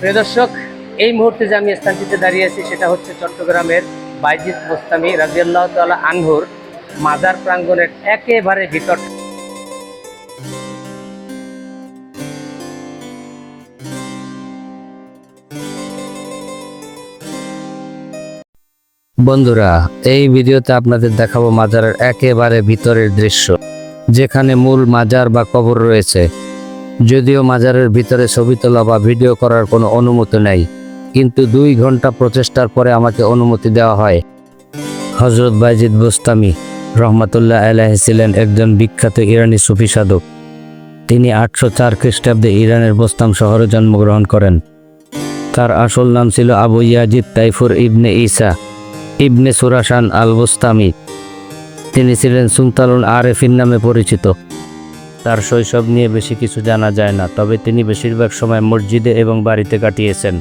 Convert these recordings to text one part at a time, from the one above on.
প্রিয় দর্শক, এই মুহূর্তে যে আমি স্থানটিতে দাঁড়িয়ে আছি সেটা হচ্ছে চট্টগ্রামের বাইজিদ মোস্তামি রাজিয়াল্লাহ তাআলা আনহুর মাজার প্রাঙ্গণের একেবারে ভিতর। বন্ধুরা, এই ভিডিওতে আপনাদের দেখাবো মাজারের একেবারে ভিতরের দৃশ্য, যেখানে মূল মাজার বা কবর রয়েছে। যদিও মাজারের ভিতরে ছবি তোলা বা ভিডিও করার কোনো অনুমতি নেই, কিন্তু দুই ঘণ্টা প্রচেষ্টার পরে আমাকে অনুমতি দেওয়া হয়। হজরত বাইজিদ বোস্তামি রহমতুল্লাহ আলাহ ছিলেন একজন বিখ্যাত ইরানি সুফি সাধক। তিনি আটশো চার খ্রিস্টাব্দে ইরানের বোস্তাম শহরে জন্মগ্রহণ করেন। তার আসল নাম ছিল Abu Yazid Taifur ibn Isa, ibn Surasan al Bostami তিনি ছিলেন সুলতানুল আরেফিন নামে পরিচিত। তার শৈশব নিয়ে বেশি কিছু জানা যায় না, তবে তিনি বেশিরভাগ সময় মসজিদে এবং বাড়িতে কাটিয়েছেন।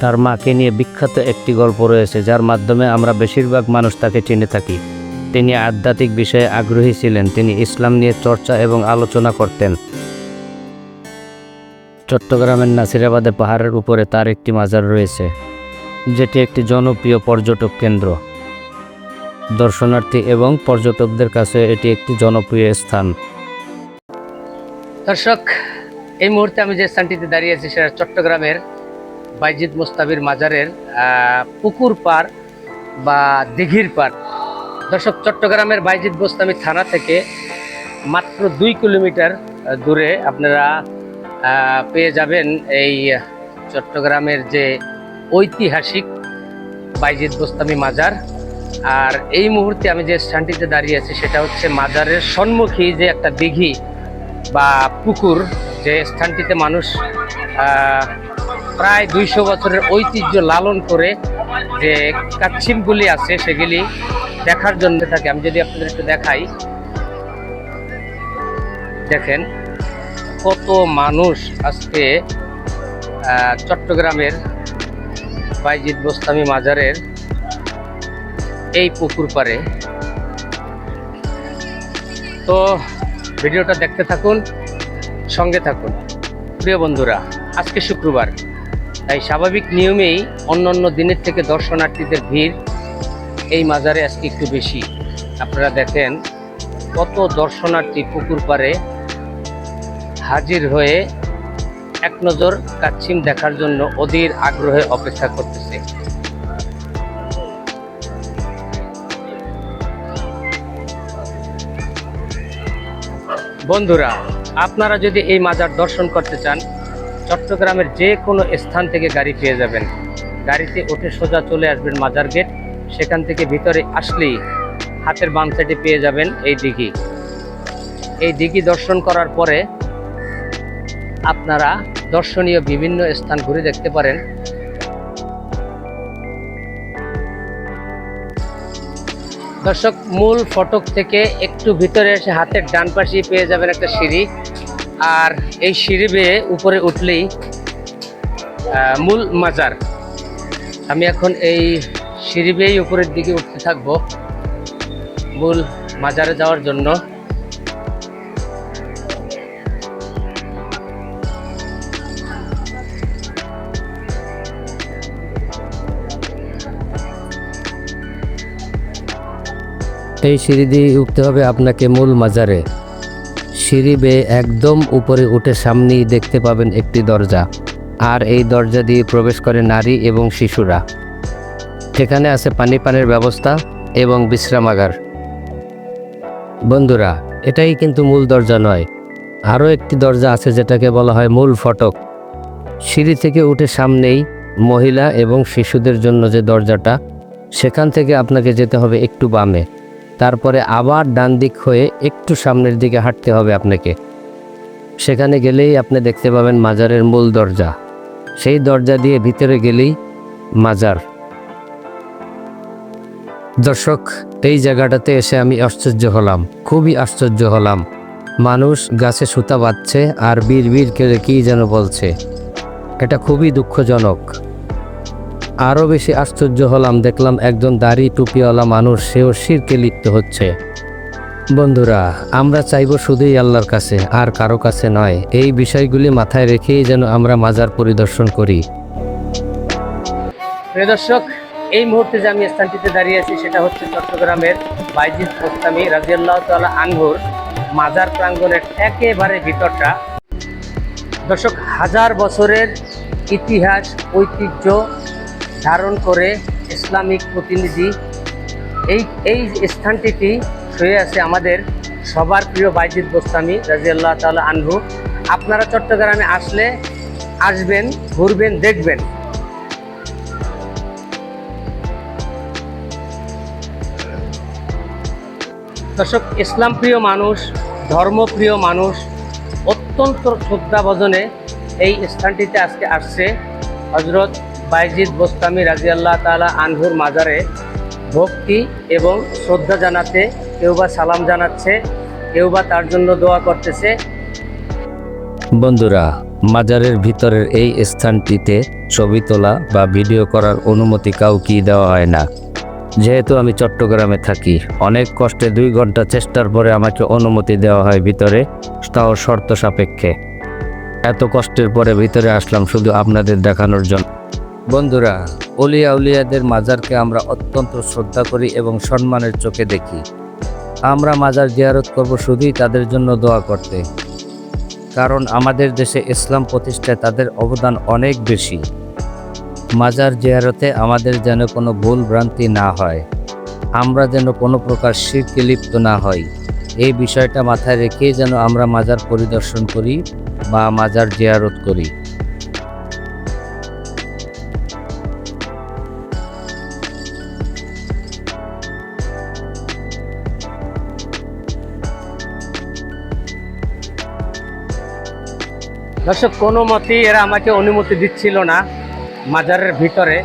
তার মাকে নিয়ে বিখ্যাত একটি গল্প রয়েছে, যার মাধ্যমে আমরা বেশিরভাগ মানুষ তাকে চিনে থাকি। তিনি আধ্যাত্মিক বিষয়ে আগ্রহী ছিলেন, তিনি ইসলাম নিয়ে চর্চা এবং আলোচনা করতেন। চট্টগ্রামের নাসিরাবাদে পাহাড়ের উপরে তার একটি মাজার রয়েছে, যেটি একটি জনপ্রিয় পর্যটক কেন্দ্র। দর্শনার্থী এবং পর্যটকদের কাছে এটি একটি জনপ্রিয় স্থান। দর্শক, এই মুহূর্তে আমি যে স্থানটিতে দাঁড়িয়ে আছি সেটা চট্টগ্রামের বাইজিদ মোস্তাবির মাজারের পুকুর পার বা দিঘির পার দর্শক, চট্টগ্রামের বাইজিদ মোস্তামি থানা থেকে মাত্র দুই কিলোমিটার দূরে আপনারা পেয়ে যাবেন এই চট্টগ্রামের যে ঐতিহাসিক বাইজিদ বোস্তামি মাজার। আর এই মুহূর্তে আমি যে স্থানটিতে দাঁড়িয়ে আছি সেটা হচ্ছে মাজারের সম্মুখী যে একটা দিঘি বা পুকুর, যে স্থানটিতে মানুষ প্রায় দুইশো বছরের ঐতিহ্য লালন করে যে কাচ্ছিমগুলি আছে সেগুলি দেখার জন্য থাকে। আমি যদি আপনাদের একটু দেখাই। দেখেন, কত মানুষ আজকে চট্টগ্রামের বাইজিৎ বোস্তামি মাজারের এই পুকুর পারে তো ভিডিওটা দেখতে থাকুন, সঙ্গে থাকুন। প্রিয় বন্ধুরা, আজকে শুক্রবার, তাই স্বাভাবিক নিয়মেই অন্য অন্য দিনের থেকে দর্শনার্থীদের ভিড় এই মাজারে আজকে একটু বেশি। আপনারা দেখেন কত দর্শনার্থী পুকুর পারে হাজির হয়ে এক নজর কাচ্ছিম দেখার জন্য অধীর আগ্রহে অপেক্ষা করতেছে। বন্ধুরা, আপনারা যদি এই মাজার দর্শন করতে চান, চট্টগ্রামের যে কোনো স্থান থেকে গাড়ি পেয়ে যাবেন। গাড়িতে উঠে সোজা চলে আসবেন মাজার গেট। সেখান থেকে ভিতরে আসলেই হাতের বাম সাইডে পেয়ে যাবেন এই দিঘি। এই দিঘি দর্শন করার পরে আপনারা দর্শনীয় বিভিন্ন স্থান ঘুরে দেখতে পারেন। দর্শক, মূল ফটক থেকে একটু ভিতরে এসে হাতের ডান পাশে পেয়ে যাবেন একটা সিঁড়ি। আর এই সিঁড়ি বেয়ে উপরে উঠলেই মূল মাজার। আমি এখন এই সিঁড়ি বেয়েই উপরের দিকে উঠতে থাকব, মূল মাজারে যাওয়ার জন্য। এই সিঁড়ি দিয়ে উঠতে হবে আপনাকে মূল মাজারে। সিঁড়ি বেয়ে একদম উপরে উঠে সামনেই দেখতে পাবেন একটি দরজা, আর এই দরজা দিয়ে প্রবেশ করে নারী এবং শিশুরা। সেখানে আছে পানি পানের ব্যবস্থা এবং বিশ্রামাগার। বন্ধুরা, এটাই কিন্তু মূল দরজা নয়, আরও একটি দরজা আছে যেটাকে বলা হয় মূল ফটক। সিঁড়ি থেকে উঠে সামনেই মহিলা এবং শিশুদের জন্য যে দরজাটা, সেখান থেকে আপনাকে যেতে হবে একটু বামে। তারপরে আবার ডান দিক হয়ে একটু সামনের দিকে হাঁটতে হবে আপনাকে। সেখানে গেলেই আপনি দেখতে পাবেন মাজারের মূল দরজা। সেই দরজা দিয়ে ভিতরে গেলেই মাজার। দর্শক, এই জায়গাটাতে এসে আমি আশ্চর্য হলাম, খুবই আশ্চর্য হলাম। মানুষ গাছে সুতা বাঁধছে আর বীর বীর করে কী যেন বলছে। এটা খুবই দুঃখজনক। আরও বেশি আশ্চর্য হলাম, দেখলাম একজন দাড়ি টুপিওয়ালা মানুষ, সেও শিরকে লিপ্ত হচ্ছে। বন্ধুরা, আমরা চাইব শুধুই আল্লাহর কাছে, আর কারও কাছে নয়, এই বিষয়গুলি মাথায় রেখেই যেন আমরা মাজার পরিদর্শন করি। দর্শক, এই মুহূর্তে যে আমি স্থানটিতে দাঁড়িয়ে আছি, সেটা হচ্ছে চট্টগ্রামের বাইজিদ মোস্তামি রাজিয়াল্লাহ তাআলা আনহুর মাজার প্রাঙ্গণের একেবারে ভিতরটা। দর্শক, হাজার বছরের ইতিহাস, ঐতিহ্য ধারণ করে ইসলামিক প্রতিনিধি। এই এই স্থানটিতে শুয়ে আছে আমাদের সবার প্রিয় বাইজিদ গোস্বামী, রাজিয়াল্লাহ তাআলা আনহু। আপনারা চট্টগ্রামে আসলে আসবেন, ঘুরবেন, দেখবেন। দর্শক, ইসলাম প্রিয় মানুষ ধর্মপ্রিয় মানুষ, অত্যন্ত শ্রদ্ধা ভজনে এই স্থানটিতে আজকে আসছে হজরত বাইজিদ বোস্তামি রাজিয়াল্লাহ তালা আনহুর মাজারে ভক্তি এবং শ্রদ্ধা জানাতে কেউ বা সালাম জানাচ্ছে, কেউ বা তার জন্য দোয়া করতেছে। বন্ধুরা, মাজারের ভিতরের এই স্থানটিতে ছবি তোলা বা ভিডিও করার অনুমতি কাউকেই দেওয়া হয় না। যেহেতু আমি চট্টগ্রামে থাকি, অনেক কষ্টে দুই ঘণ্টা চেষ্টার পরে আমাকে অনুমতি দেওয়া হয় ভিতরে, তাও শর্ত সাপেক্ষে। এত কষ্টের পরে ভিতরে আসলাম শুধু আপনাদের দেখানোর জন্য। বন্ধুরা, অলিয়া উলিয়াদের মাজারকে আমরা অত্যন্ত শ্রদ্ধা করি এবং সম্মানের চোখে দেখি। আমরা মাজার জিয়ারত করব শুধুই তাদের জন্য দোয়া করতে। কারণ আমাদের দেশে ইসলাম প্রতিষ্ঠায় তাদের অবদান অনেক বেশি। মাজার জিয়ারতে আমাদের যেন কোনো ভুল ভ্রান্তি না হয়। আমরা যেন কোনো প্রকার শিরকে লিপ্ত না হই। এই বিষয়টা মাথায় রেখে যেন আমরা মাজার পরিদর্শন করি বা মাজার জিয়ারত করি। দর্শক, কোনো মতেই এরা আমাকে অনুমতি দিচ্ছিল না মাজারের ভিতরে,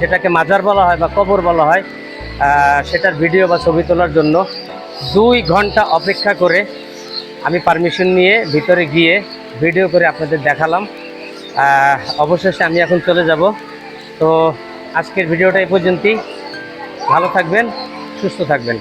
যেটাকে মাজার বলা হয় বা কবর বলা হয় সেটার ভিডিও বা ছবি তোলার জন্য। দুই ঘণ্টা অপেক্ষা করে আমি পারমিশন নিয়ে ভিতরে গিয়ে ভিডিও করে আপনাদের দেখালাম। অবশেষে আমি এখন চলে যাব। তো আজকের ভিডিওটা এই পর্যন্তই। ভালো থাকবেন, সুস্থ থাকবেন।